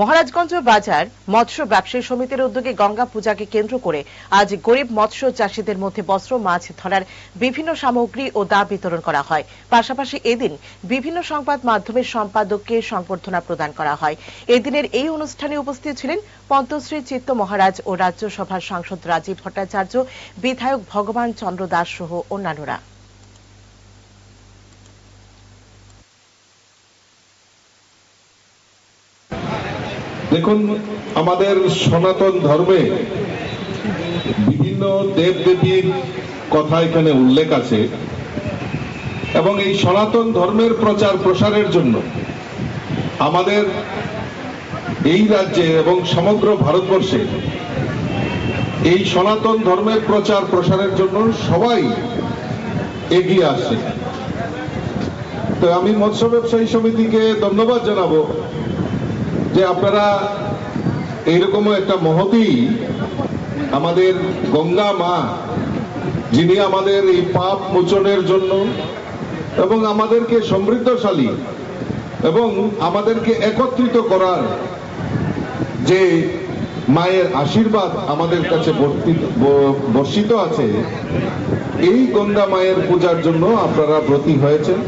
মহারাজগঞ্জ বাজার মৎস্য ব্যবসায়ী সমিতির উদ্যোগে গঙ্গা পূজাকে কেন্দ্র করে আজ গরিব মৎস্য চাষীদের মধ্যে বস্ত্র, মাছ, ধরার বিভিন্ন সামগ্রী ও দা বিতরণ করা হয়। পাশাপাশি এদিন বিভিন্ন সংবাদ মাধ্যমের সম্পাদককে সংবর্ধনা প্রদান করা হয়। এদিনের এই অনুষ্ঠানে উপস্থিত ছিলেন পন্তশ্রী চিত্ত মহারাজ ও রাজ্যসভার সাংসদ রাজীব ভট্টাচার্য, বিধায়ক ভগবান চন্দ্র দাস সহ অন্যান্যরা। দেখুন, আমাদের সনাতন ধর্মে বিভিন্ন দেব দেবীর কথা এখানে উল্লেখ আছে এবং এই সনাতন ধর্মের প্রচার প্রসারের জন্য আমাদের এই রাজ্যে এবং সমগ্র ভারতবর্ষে এই সনাতন ধর্মের প্রচার প্রসারের জন্য সবাই এগিয়ে আসছে। তো আমি মৎস্য ব্যবসায়ী সমিতিকে ধন্যবাদ জানাব। যে আপনারা এইরকম একটা মহতি আমাদের গঙ্গা মা, যিনি আমাদের এই পাপ মোচনের জন্য এবং আমাদেরকে সমৃদ্ধশালী এবং আমাদেরকে একত্রিত করার যে মায়ের আশীর্বাদ আমাদের কাছে বর্ষিত আছে, এই গঙ্গা মায়ের পূজার জন্য আপনারা ব্রতী হয়েছেন।